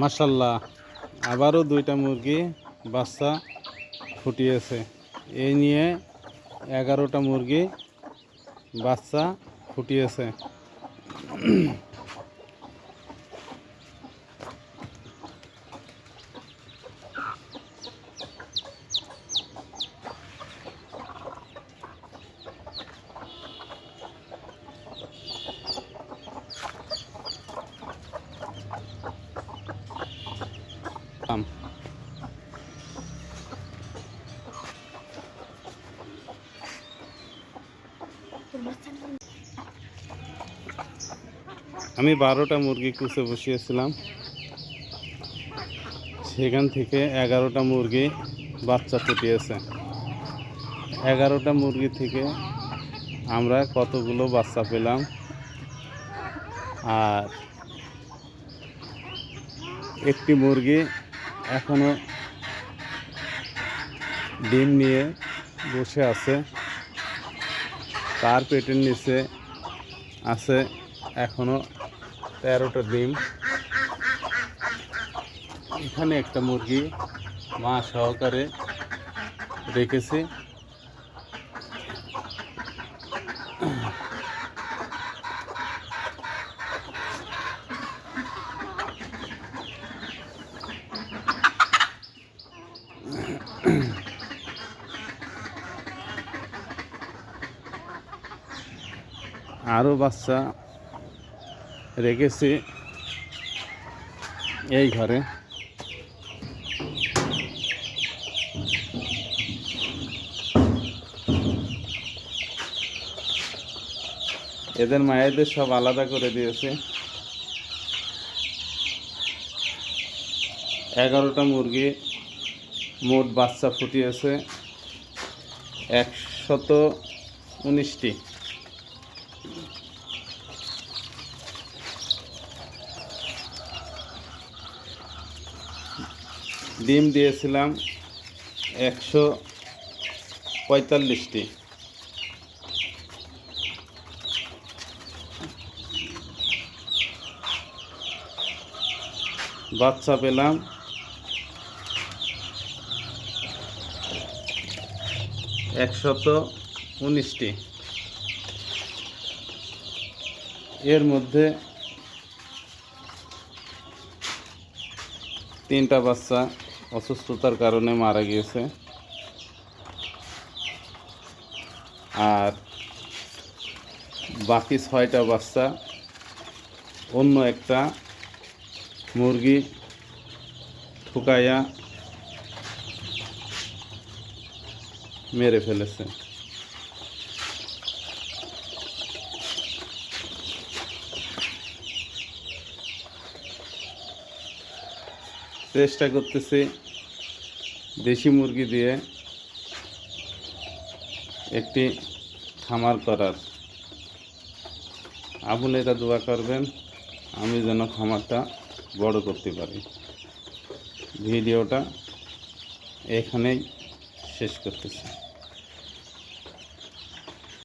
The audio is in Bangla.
মাসাল্লাহ আবারও দুইটা মুরগি বাচ্চা ফুটিয়েছে। এই নিয়ে এগারোটা মুরগি বাচ্চা ফুটিয়েছে। আমি বারোটা মুরগি কুচে বসিয়েছিলাম। সেখান থেকে এগারোটা মুরগি বাচ্চা ফুটিয়েছে। এগারোটা মুরগি থেকে আমরা কতগুলো বাচ্চা পেলাম? আর একটি মুরগি এখনও ডিম নিয়ে বসে আছে। তার পেটের নিচে আছে এখনও তেরোটা ডিম। এখানে একটা মুরগি মা সহকারে রেখেছি। আরও বাচ্চা রেখেছি এই ঘরে। এদের মায়েদের সব আলাদা করে দিয়েছে। এগারোটা মুরগি মোট বাচ্চা ফুটিয়েছে। একশত উনিশটি। ডিম দিয়েছিলাম একশো পঁয়তাল্লিশটি। বাচ্চা পেলাম। একশত উনিশটি। এর মধ্যে তিনটা বাচ্চা অসুস্থতার কারণে মারা গিয়েছে। আর বাকি ছয়টা বাচ্চা, অন্য একটা মুরগি ঠুকাইয়া মেরে ফেলেছে। চেষ্টা করতেছি দেশি মুরগি দিয়ে একটি খামার করার। আপনি এটা দোয়া করবেন, আমি যেন খামারটা বড় করতে পারি। ভিডিওটা এখানেই শেষ করতেছি।